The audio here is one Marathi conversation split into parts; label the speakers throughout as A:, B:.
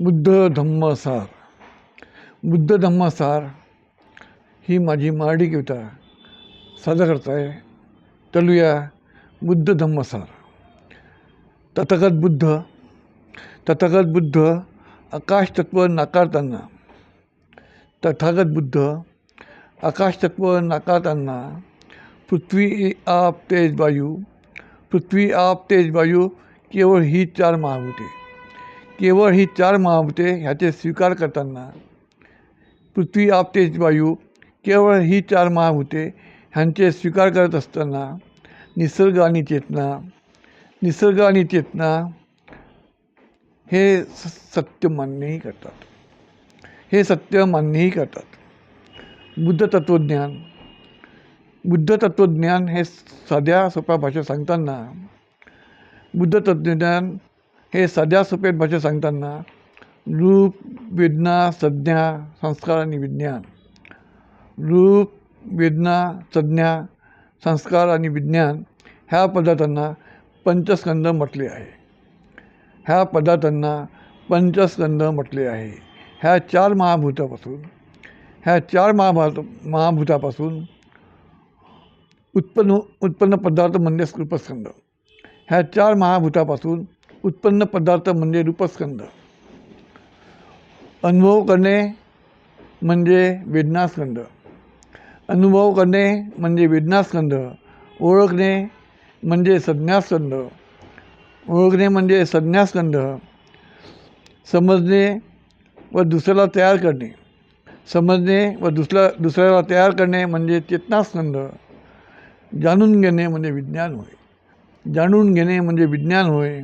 A: बुद्ध धम्मसार. बुद्ध धम्मसार ही माझी मराठी कविता सादर करताय. तलुया बुद्ध धम्मसार. तथागत बुद्ध तथागत बुद्ध आकाश तत्व नाकारताना तथागत बुद्ध आकाश तत्व नाकारताना पृथ्वी आप तेज वायू पृथ्वी आप तेज वायू केवळ ही चार महाभूते. केवळ ही चार महाभूते ह्याचे स्वीकार करताना पृथ्वी आपतेज वायू केवळ ही चार महाभूते ह्यांचे स्वीकार करत असताना निसर्ग आणि चेतना निसर्ग आणि चेतना हे स सत्य मान्यही करतात. हे सत्य मान्यही करतात. बुद्ध तत्त्वज्ञान बुद्ध तत्त्वज्ञान हे साध्या सोप्या भाषेत सांगताना बुद्ध तत्त्वज्ञान हे साध्या सोप्या भाषेत सांगताना रूप वेदना संज्ञा संस्कार आणि विज्ञान. रूप वेदना संज्ञा संस्कार आणि विज्ञान ह्या पदार्थांना पंचस्कंद म्हटले आहे. ह्या पदार्थांना पंचस्कंद म्हटले आहे. ह्या चार महाभूतापासून ह्या चार महाभारत महाभूतापासून उत्पन्न उत्पन्न पदार्थ म्हणजे रूपस्कंद ह्या चार महाभूतापासून उत्पन्न पदार्थ म्हणजे रूपस्कंद. अनुभव करणे म्हणजे वेदनास्कंद. अनुभव करणे म्हणजे वेदनास्कंद. ओळखणे म्हणजे संज्ञास्कंद. ओळखणे म्हणजे संज्ञास्कंद. समजणे व दुसऱ्याला तयार करणे. समजणे व दुसऱ्या दुसऱ्याला तयार करणे म्हणजे चेतनास्कंद. जाणून घेणे म्हणजे विज्ञान होय. जाणून घेणे म्हणजे विज्ञान होय.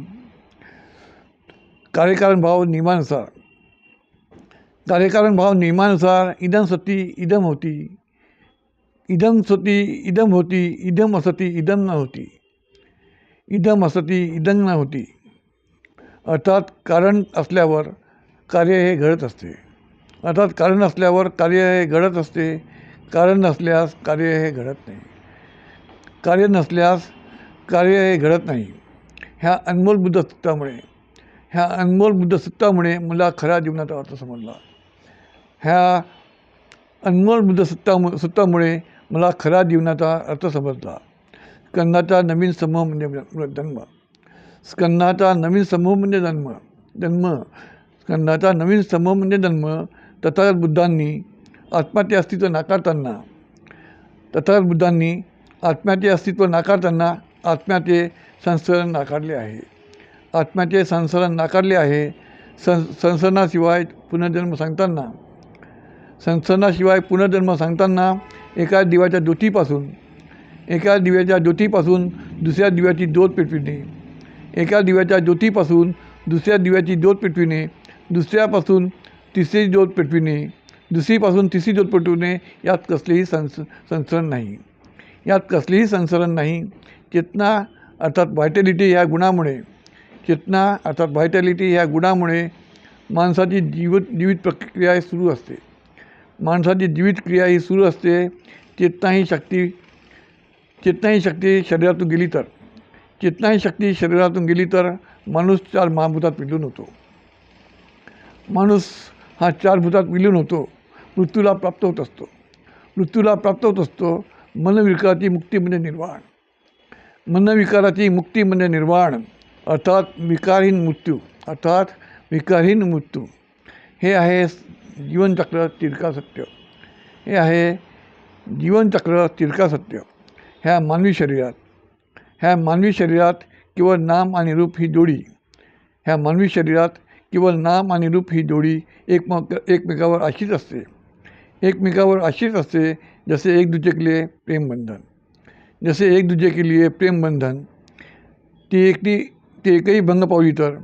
A: कार्यकारण भाव नियमानुसार. कार्यकारण भाव नियमानुसार इदम सती इदम होती. इदम सती इदम होती. इदम असती इदम न होती. इदम असती इदम न होती. अर्थात कारण असल्यावर कार्य हे घडत असते. अर्थात कारण असल्यावर कार्य हे घडत असते. कारण नसल्यास कार्य हे घडत नाही. कार्य नसल्यास कार्य हे घडत नाही. ह्या अनमोल बुद्धसत्तामुळे ह्या अनमोल बुद्धसत्तामुळे मला खऱ्या जीवनाचा अर्थ समजला ह्या अनमोल बुद्धसत्तामु सत्तामुळे मला खऱ्या जीवनाचा अर्थ समजला. स्कंदाचा नवीन समूह म्हणजे जन्म. स्कंदाचा नवीन समूह म्हणजे जन्म. जन्म. स्कंदाचा नवीन समूह म्हणजे जन्म. तथागत बुद्धांनी आत्म्याचे अस्तित्व नाकारताना तथागत बुद्धांनी आत्म्याचे अस्तित्व नाकारताना आत्म्याचे संस्करण नाकारले आहे. आत्म्याचे संसरण नाकारले आहे. सं संसरणाशिवाय पुनर्जन्म सांगताना. संसरणाशिवाय पुनर्जन्म सांगताना एका दिव्याच्या ज्योतीपासून एका दिव्याच्या ज्योतीपासून दुसऱ्या दिव्याची ज्योत पेटविणे. एका दिव्याच्या ज्योतीपासून दुसऱ्या दिव्याची ज्योत पेटविणे. दुसऱ्यापासून तिसरी ज्योत पेटविणे. दुसरीपासून तिसरी ज्योत पेटविणे. यात कसलेही संस संसरण नाही. यात कसलेही संसरण नाही. चेतना अर्थात व्हायटॅलिटी या गुणामुळे. चेतना अर्थात व्हायटॅलिटी ह्या गुणामुळे माणसाची जीवित जीवित प्रक्रिया ही सुरू असते. माणसाची जीवित क्रिया ही सुरू असते चेतना ही शक्ती चेतना ही शक्ती शरीरातून गेली तर. चेतना ही शक्ती शरीरातून गेली तर माणूस चार महाभूतात विलून होतो. माणूस हा चार भूतात विलीन होतो मृत्यूला प्राप्त होत असतो. मृत्यूला प्राप्त होत असतो मनविकाराची मुक्ती म्हणजे निर्वाण. मनविकाराची मुक्ती म्हणजे निर्वाण. अर्थात विकारहीन मृत्यू अर्थात विकारहीन मृत्यू. हे आहे जीवनचक्र तिरका सत्य हे आहे जीवनचक्र तिरका सत्य ह्या मानवी शरीरात ह्या मानवी शरीरात केवळ नाम आणि रूप ही जोडी. ह्या मानवी शरीरात केवळ नाम आणि रूप ही जोडी एकमेक एकमेकावर अशीच असते. एकमेकावर अशीच असते जसे एक दूजे के लिए प्रेमबंधन जसे एक दुजे के लिए प्रेमबंधन ती एकटी ती एकही भंग पावली तर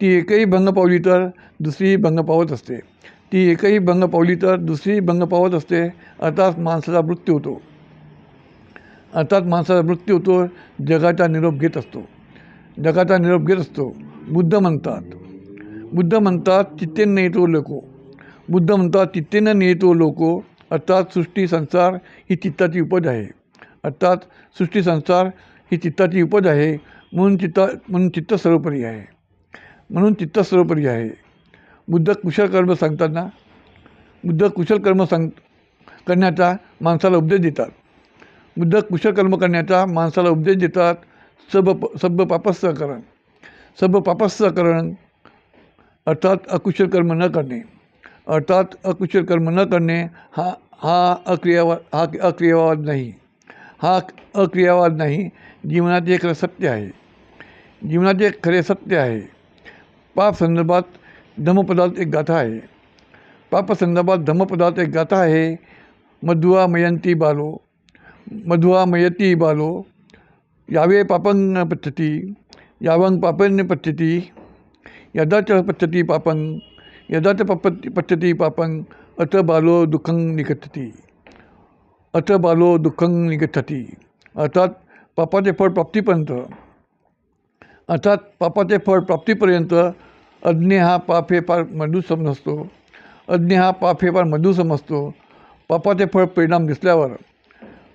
A: ती एकही भंग पावली तर दुसरीही भंग पावत असते. ती एकही भंग पावली तर दुसरीही भंग पावत असते. अर्थात माणसाचा मृत्यू होतो. अर्थात माणसाचा मृत्यू होतो जगाचा निरोप घेत असतो. जगाचा निरोप घेत असतो. बुद्ध म्हणतात. बुद्ध म्हणतात चित्तेन नेतो लोको. बुद्ध म्हणतात चित्तेनं नेतो लोको. अर्थात सृष्टी संसार ही चित्ताची उपज आहे. अर्थात सृष्टी संसार ही चित्ताची उपज आहे. म्हणून चित्ता म्हणून चित्त सर्वोपरी आहे. म्हणून चित्त सर्वोपरी आहे. बुद्ध कुशल कर्म सांगताना बुद्ध कुशल कर्म सांग करण्याचा माणसाला उपदेश देतात. बुद्ध कुशल कर्म करण्याचा माणसाला उपदेश देतात. सब सब पापस्थ करण सब पापस्थ करण अर्थात अकुशल कर्म न करणे. अर्थात अकुशल कर्म न करणे हा हा अक्रियावाद हा अक्रियावाद नाही. हा अक्रियावाद नाही. जीवनात एक सत्य आहे. जीवनाचे एक खरे सत्य आहे पाप संदर्भात धमपदार्थ एक गाथा आहे. पाप संदर्भात धमपदार्थ एक गाथा आहे मधुआ मयंती बालो मधुआ मयती बालो यावे पापंग पद्धती यावं पापं पद्धती यदाच पद्धती पापंग पापं यदा च पप पच्छती पापं अथ बालो दुःखंग निगच्छति अथ बालो दुःखंग निगच्छति अर्थात पापाचे फळ प्राप्तीपर्यंत अर्थात पापाचे फळ प्राप्तीपर्यंत अज्ञ हा पाप हे फार मधू समजतो अज्ञ हा पाप हे फार मधू समजतो पापाचे फळ परिणाम दिसल्यावर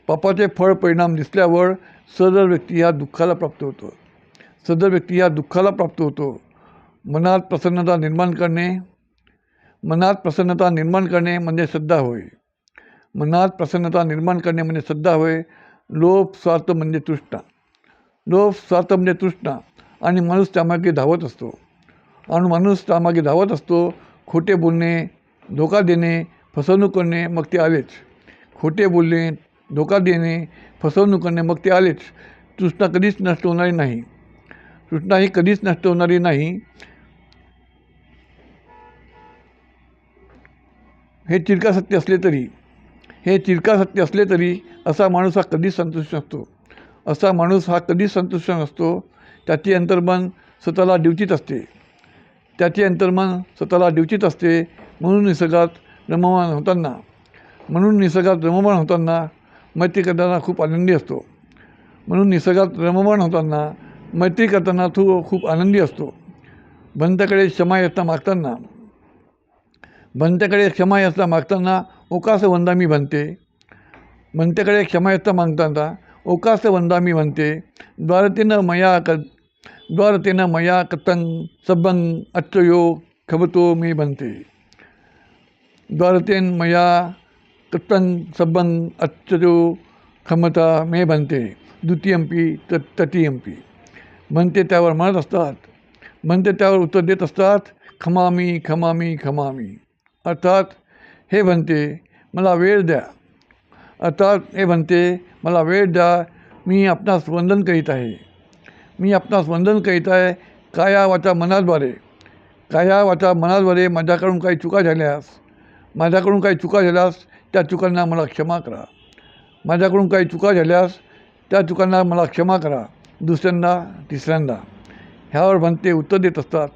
A: पापाचे फळ परिणाम दिसल्यावर सदर व्यक्ती हा दुःखाला प्राप्त होतो. सदर व्यक्ती हा दुःखाला प्राप्त होतो. मनात प्रसन्नता निर्माण करणे मनात प्रसन्नता निर्माण करणे म्हणजे श्रद्धा होय. मनात प्रसन्नता निर्माण करणे म्हणजे श्रद्धा होय. लोभ स्वार्थ म्हणजे तृष्णा लोभ स्वार्थ म्हणजे तृष्णा. आणि माणूस त्यामागे धावत असतो. आणि माणूस त्यामागे धावत असतो खोटे बोलणे धोका देणे फसवणूक करणे मग ते आलेच. खोटे बोलणे धोका देणे फसवणूक करणे मग ते आलेच. तृष्णा कधीच नष्ट होणारी नाही. तृष्णा ही कधीच नष्ट होणारी नाही. हे चिरका सत्य असले तरी हे चिरका सत्य असले तरी असा माणूस हा कधीच संतुष्ट नसतो. असा माणूस हा कधीच संतुष्ट नसतो. त्याचे अंतर्मन स्वतःला डिवचित असते. त्याचे अंतर्मन स्वतःला डिवचित असते म्हणून निसर्गात रममान होताना म्हणून निसर्गात रममान होताना मैत्री करताना खूप आनंदी असतो. म्हणून निसर्गात रममान होताना मैत्री करताना तो खूप आनंदी असतो. भंताकडे क्षमा यत्ना मागताना भंत्याकडे क्षमा याचना मागताना ओकास वंदा मी म्हणते भंत्याकडे क्षमा याचना मागताना ओकास वंदा मी म्हणते द्वारतेनं मया क द्वारतेनं मया कतंग सबंग अच्चयो खबतो मी बनते द्वारतेन मया कतंग सबंग अच्चयो खमता मे बनते द्वितीयंपी त तृतीयंपी। म्हणते त्यावर म्हणत असतात म्हणते त्यावर उत्तर देत असतात खमामी खमामी खमामी। अर्थात हे म्हणते मला वेळ द्या। अर्थात हे म्हणते मला वेळ द्या मी आपणास वंदन करीत आहे. मी आपणास वंदन करीत आहे. काया वाचा मनाद्वारे. काया वाचा मनाद्वारे माझ्याकडून काही चुका झाल्यास माझ्याकडून काही चुका झाल्यास त्या चुकांना मला क्षमा करा. माझ्याकडून काही चुका झाल्यास त्या चुकांना मला क्षमा करा. दुसऱ्यांदा तिसऱ्यांदा. ह्यावर म्हणते उत्तर देत असतात.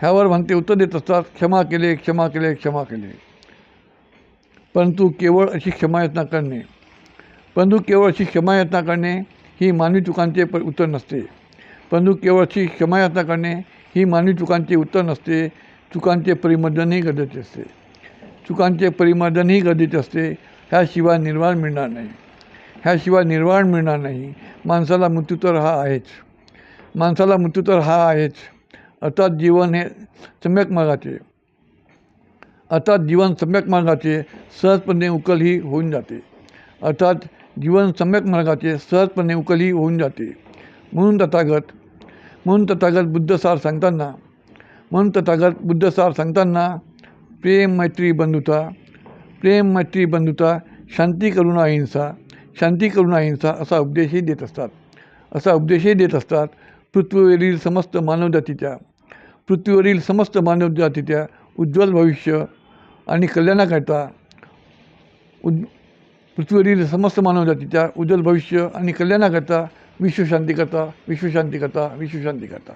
A: ह्यावर म्हणते उत्तर देत असतात. क्षमा केले क्षमा केले क्षमा केले. परंतु केवळ अशी क्षमायातना करणे. परंतु केवळ अशी क्षमायातना करणे ही मानवी चुकांचे प उत्तर नसते. परंतु केवळ अशी क्षमायातना करणे ही मानवी चुकांचे उत्तर नसते. चुकांचे परिमर्दनही गरजेचे असते. चुकांचे परिमर्दनही गरजेचे असते. ह्याशिवाय निर्वाण मिळणार नाही. ह्याशिवाय निर्वाण मिळणार नाही. माणसाला मृत्यू तर हा आहेच. माणसाला मृत्यू तर हा आहेच. अर्थात जीवन हे सम्यक मार्गाचे. अर्थात जीवन सम्यक मार्गाचे सहजपणे उकल ही होऊन जाते. अर्थात जीवन सम्यक मार्गाचे सहजपणे उकली होऊन जाते. म्हणून तथागत म्हणून तथागत बुद्धसार सांगताना म्हणून तथागत बुद्धसार सांगताना प्रेम मैत्री बंधुता प्रेम मैत्री बंधुता शांती करुणा अहिंसा शांती करुणा अहिंसा असा उपदेशही देत असतात. असा उपदेशही देत असतात पृथ्वीवरील समस्त मानवजातीच्या. पृथ्वीवरील समस्त मानवजातीच्या उज्ज्वल भविष्य आणि कल्याणाकरता उद पृथ्वीवरील समस्त मानवजातीच्या उज्ज्वल भविष्य आणि कल्याणाकरता विश्वशांतीकरता विश्वशांतीकरता विश्वशांतीकरता